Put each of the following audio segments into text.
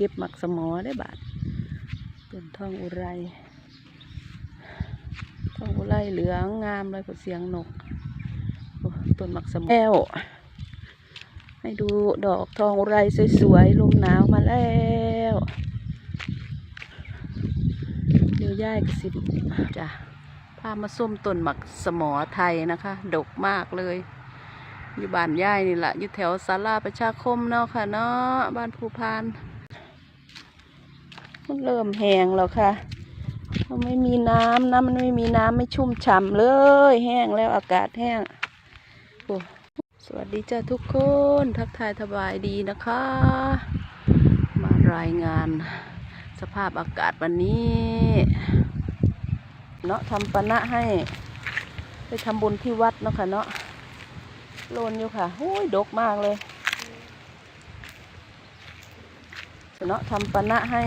เก็บหมักสมอได้บาทต้นทองอุไรทองอุไรเหลืองงามเลยกับเสียงนกต้นหมักสมอแล้วให้ดูดอกทองอุไรสวยๆลมหนาวมาแล้วเดี๋ยวย่ายกระสิบจ้ะพามาส้มต้นหมักสมอไทยนะคะ ดกมากเลย อยู่บ้านย่ายนี่แหละอยู่แถวศาลาประชาคมเนาะค่ะเนาะบ้านภูพานัน เริ่มแห้งแล้วค่ะมันไม่มีน้ำน้ำมันไม่มีน้ำไม่ชุ่มฉ่ำเลย แห้งแล้วอากาศแห้งโอ้สวัสดีจ้าทุกคน ทักทายสบายดีนะคะ มารายงานสภาพอากาศวันนี้ เนาะทำปะนะให้ ไปทำบุญที่วัดเนาะค่ะเนาะโลนอยู่ค่ะโอ้ยดกมากเลย เนาะทำปะนะให้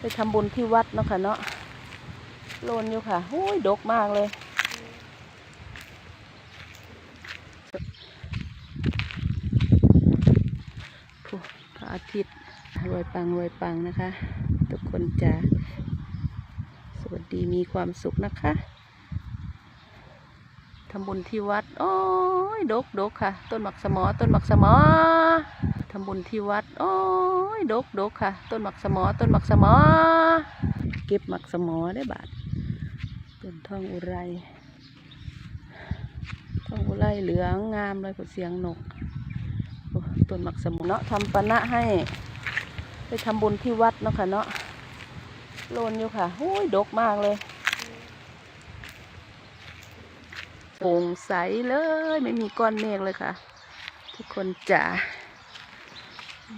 ไปทำบุญที่วัดเนาะค่ะเนาะโลนอยู่ค่ะโอ้ยดกมากเลยผู้พระอาทิตย์รวยปังรวยปังนะคะ ทุกคนจะสวัสดีมีความสุขนะคะทำบุญที่วัด โอ้ยดกดกค่ะ ต้นหมักสมอ ต้นหมักสมอ ทำบุญที่วัด โอ้ ยดกดกค่ะ ต้นหมักสมอ ต้นหมักสมอ เก็บหมักสมอได้บาทต้นทองอุไรทองอุไรเหลืองงามเลยกับเสียงนกต้นหมักสมอเนาะทำปะะให้ไปทำบุญที่วัดเนาะค่ะเนาะโลนอยู่ค่ะโอ้ยดกมากเลยโปร่งใสเลย ไม่มีก้อนเมฆเลยค่ะ ทุกคนจ๋า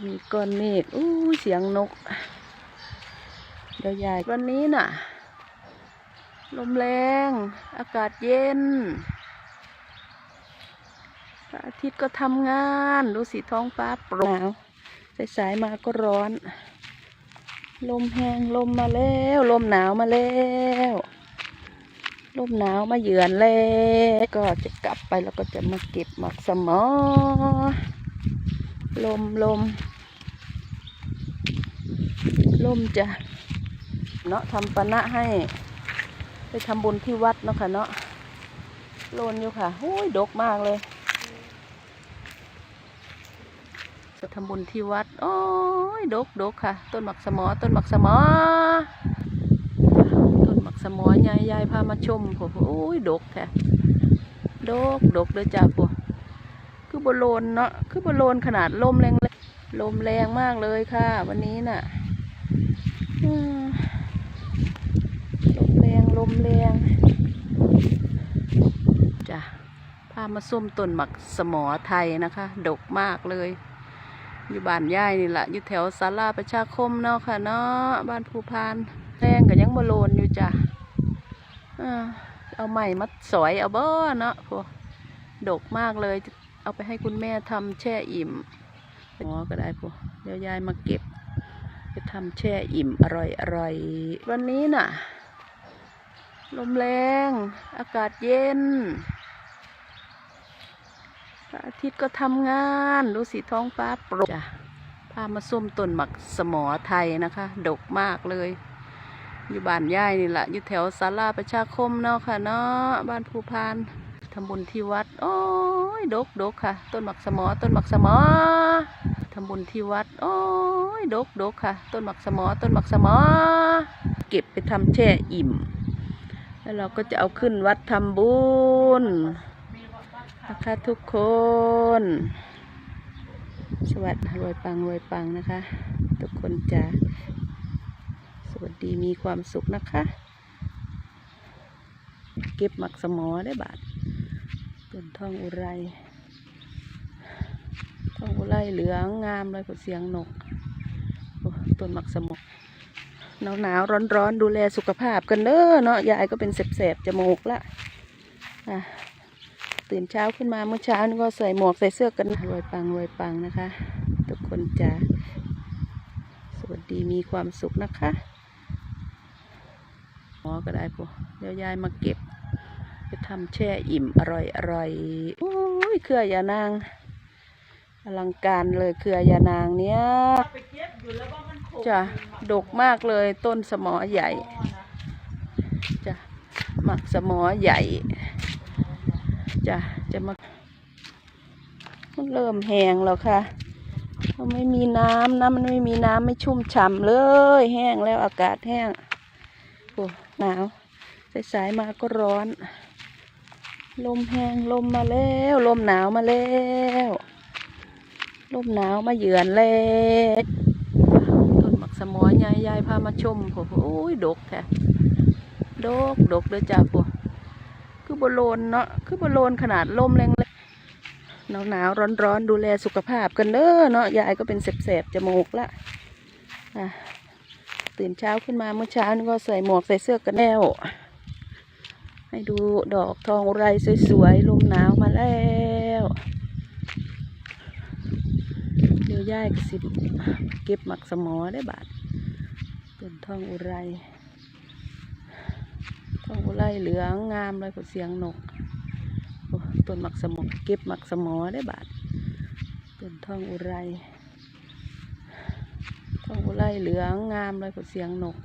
มีก้อนเมฆอู้เสียงนกเดี๋ยวใหญ่วันนี้น่ะ ลมแรง อากาศเย็นพระอาทิตย์ก็ทำงานดูสีท้องฟ้าโปร่งหนาวสายๆมาก็ร้อน ลมแห้งลมมาแล้ว ลมหนาวมาแล้วลมหนาวมาเยือนแล้วก็จะกลับไปแล้วก็จะมาเก็บหมักสมอ ลมลมลมจะเนาะทำปะนะให้ไปทำบุญที่วัดเนาะค่ะเนาะโลนอยู่ค่ะโอ้ยดกมากเลย จะทำบุญที่วัด โอ้ยดกดกค่ะ ต้นหมักสมอ ต้นหมักสมอ ต้นหมักสมอยายยายพามาชมผมโอ้ยดกแท้ดกดกเลยจ้าพว คือบอลลนเนาะคือบอลลนขนาดลมแรงลมแรงมากเลยค่ะ วันนี้น่ะลมแรงลมแรงจ้ะพามาส้มต้นหมักสมอไทยนะคะ ดกมากเลย อยู่บ้านย่ายนี่แหละอยู่แถวศาลาประชาคมเนาะค่ะเนาะบ้านภูพานแรงก็ยังบโลนอยู่จ้ะเอาใหม่มาสอยเอาเบ้อเนาะพวกดกมากเลย เอาไปให้คุณแม่ทำแช่อิ่มหมอก็ได้พวกเดี๋ยวยายมาเก็บไปทำแช่อิ่มอร่อยอร่อยวันนี้น่ะ ลมแรง อากาศเย็นพระอาทิตย์ก็ทำงานดูสีท้องฟ้าโปร่งจ้ะพามาส้มต้นหมักสมอไทยนะคะ ดกมากเลย อยู่บ้านย่ายนี่แหละอยู่แถวศาลาประชาคมเนาะค่ะเนาะบ้านภูพาน ทำบุญที่วัด โอ้ยดกดกค่ะ ต้นหมักสมอ ต้นหมักสมอทำบุญที่วัด โอ้ยดกดกค่ะ ต้นหมักสมอ ต้นหมักสมอ เก็บไปทำแช่อิ่ม แล้วเราก็จะเอาขึ้นวัดทำบุญนะคะทุกคน สวัสดีรวยปังรวยปังนะคะ ทุกคนจะสวัสดีมีความสุขนะคะ เก็บหมักสมอได้บาท ต้นทองอุไรทองอุไรเหลืองงามเลยกับเสียงนกโอ้ต้นหมักสมอหนาวหนาวร้อนร้อนดูแลสุขภาพกันเด้อเนาะยายก็เป็นแสบๆจมูกละอะตื่นเช้าขึ้นมาเมื่อเช้านี่ก็ใส่หมวกใส่เสื้อกันรวยปังรวยปังนะคะ ทุกคนจะสวัสดีมีความสุขนะคะหมอก็ได้พวกเดี๋ยวยายมาเก็บ ไปทำแช่อิ่มอร่อยอร่อยโอ้ยเครือยานางอลังการเลยเครือยานางเนี้ยไปเก็บอยู่แล้วว่ามันขมจ้ะดกมากเลยต้นสมอใหญ่จ้ะหมักสมอใหญ่จ้ะจะมามันเริ่มแห้งแล้วค่ะมันไม่มีน้ำน้ำมันไม่มีน้ำไม่ชุ่มฉ่ำเลย แห้งแล้วอากาศแห้งโอ้หนาวสายๆมาก็ร้อน ลมแห้งลมมาแล้ว ลมหนาวมาแล้ว ลมหนาวมาเยือนแล้วต้นหมักสมอยายยายพามาชมโอ้โดกแท้ดกดกเลยจ้าพวกคือบโลนเนาะคือบโลนขนาดลมแรงหนาวหนาวร้อนร้อนดูแลสุขภาพกันเด้อเนาะยายก็เป็นแสบๆจมูกละอะตื่นเช้าขึ้นมาเมื่อเช้านี่ก็ใส่หมวกใส่เสื้อกันแนว ให้ดูดอกทองไรสวยๆลมหนาวมาแล้ว เดี๋ยวยายกสิบเก็บหมักสมอได้บาทต้นทองอุไรทองอุไรเหลืองงามเลยกับเสียงนกต้นหมักสมอเก็บหมักสมอได้บาทต้นทองอุไรทองอุไรเหลืองงามเลยกับเสียงนก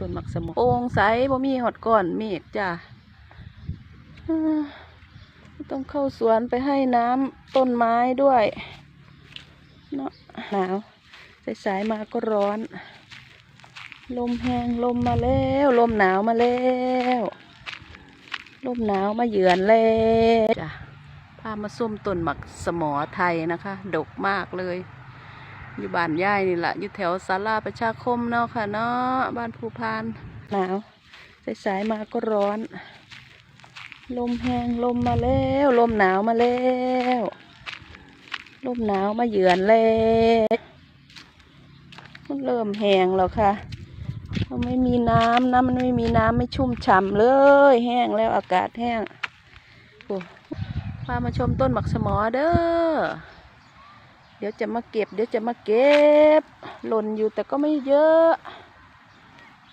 ต้นหมักสมอโปร่งใสบ่มีหอดก้อนเมฆจ้าต้องเข้าสวนไปให้น้ำต้นไม้ด้วยเนาะหนาวสายๆมาก็ร้อน ลมแห้งลมมาแล้ว ลมหนาวมาแล้ว ลมหนาวมาเยือนแล้วจ้ะพามาส้มต้นหมักสมอไทยนะคะ ดกมากเลย อยู่บ้านย่ายนี่แหละอยู่แถวศาลาประชาคมเนาะค่ะเนาะบ้านภูพานหนาวสายๆมาก็ร้อน ลมแห้งลมมาแล้ว ลมหนาวมาแล้ว ลมหนาวมาเยือนแล้วมันเริ่มแห้งแล้วค่ะมันไม่มีน้ำน้ำมันไม่มีน้ำไม่ชุ่มฉ่ำเลย แห้งแล้วอากาศแห้งโอ้พามาชมต้นหมักสมอเด้อเดี๋ยวจะมาเก็บ เดี๋ยวจะมาเก็บ หล่นอยู่แต่ก็ไม่เยอะ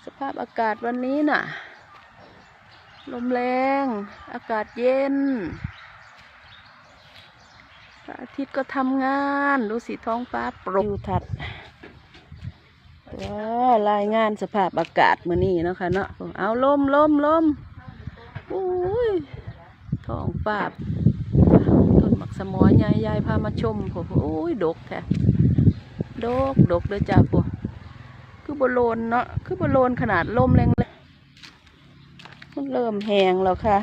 สภาพอากาศวันนี้น่ะ ลมแรง อากาศเย็นพระอาทิตย์ก็ทำงานดูสีท้องฟ้าโปร่งทิวทัศน์ว้ารายงานสภาพอากาศมื้อนี้เนาะค่ะเนาะเอาลมลมลมอุ้ยท้องฟ้าต้นห มักสมอยายยายพามาชมโอ้โดกแท้ดกดกเลยจ้าพวกคือบโลนเนาะคือบโลนขนาดลมแรงๆมันเริ่มแห้งแล้วค่ะ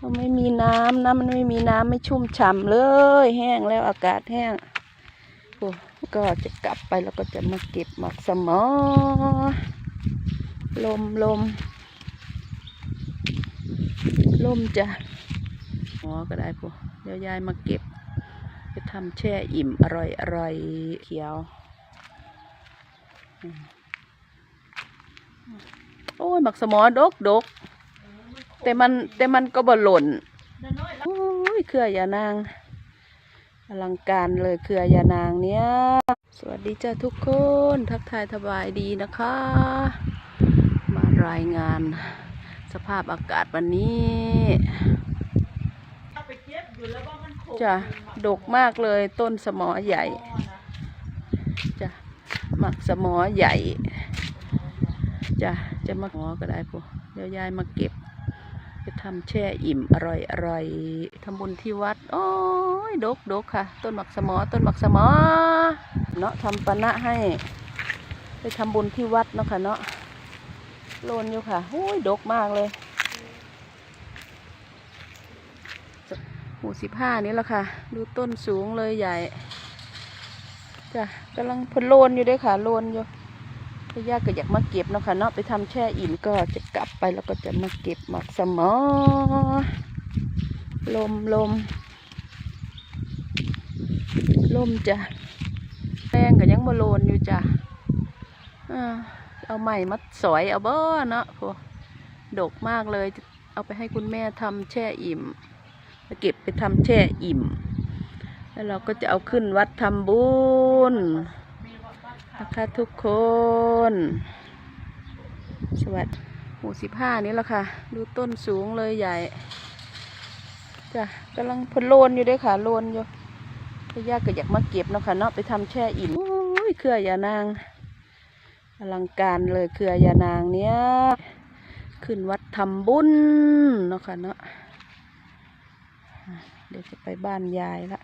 มันไม่มีน้ำน้ำมันไม่มีน้ำไม่ชุ่มฉ่ำเลย แห้งแล้วอากาศแห้งโอ้ก็จะกลับไปแล้วก็จะมาเก็บหมักสมอ ลมลมลมจ้ะอ๋อก็ได้พวก เดี๋ยวยายมาเก็บ จะทำแช่อิ่มอร่อยอร่อยเขียว โอ้ยหมักสมอดกดก แต่มันแต่มันก็บ่หล่นโอ้ยเครือยานาง อลังการเลยเครือยานางเนี้ย สวัสดีจ้าทุกคน ทักทายสบายดีนะคะ มารายงานสภาพอากาศวันนี้ เอาไปเก็บอยู่แล้วว่ามันขม จ้ะดกมากเลยต้นสมอใหญ่จ้ะหมักสมอใหญ่จ้ะจะมาหมอก็ได้พวกเดี๋ยวยายมาเก็บ จะทำแช่อิ่มอร่อยอร่อยทำบุญที่วัด โอ้ยดกดกค่ะ ต้นหมักสมอ ต้นหมักสมอ เนาะทำปะนะให้ ไปทำบุญที่วัดเนาะค่ะเนาะโลนอยู่ค่ะโอ้ยดกมากเลย หมู่สิบห้านี่แหละค่ะ ดูต้นสูงเลยใหญ่จ้ะกำลังพนโลนอยู่ด้วยค่ะโลนอยู่พี่ยาก็อยากมาเก็บเนาะค่ะเนาะไปทำแช่อิ่มก็จะกลับไปแล้วก็จะมาเก็บหมักสมอ ลมลมลมจ้ะแป้งก็ยังมาโลนอยู่จ้ะเอาใหม่มาสอยเอาเบ้อเนาะพวกดกมากเลย เอาไปให้คุณแม่ทำแช่อิ่ม เก็บไปทำแช่อิ่ม แล้วเราก็จะเอาขึ้นวัดทำบุญนะคะทุกคน สวัสดีหมู่สิบห้านี้แล้วค่ะ ดูต้นสูงเลยใหญ่จ้ะกำลังพลนอยู่ด้วยค่ะโลนอยู่พี่ยากก็อยากมาเก็บเนาะค่ะเนาะไปทำแช่อิ่มโอ้ยเครือยานางอลังการเลยเครือยานางเนี้ยขึ้นวัดทำบุญเนาะค่ะเนาะ เดี๋ยวจะไปบ้านยายละ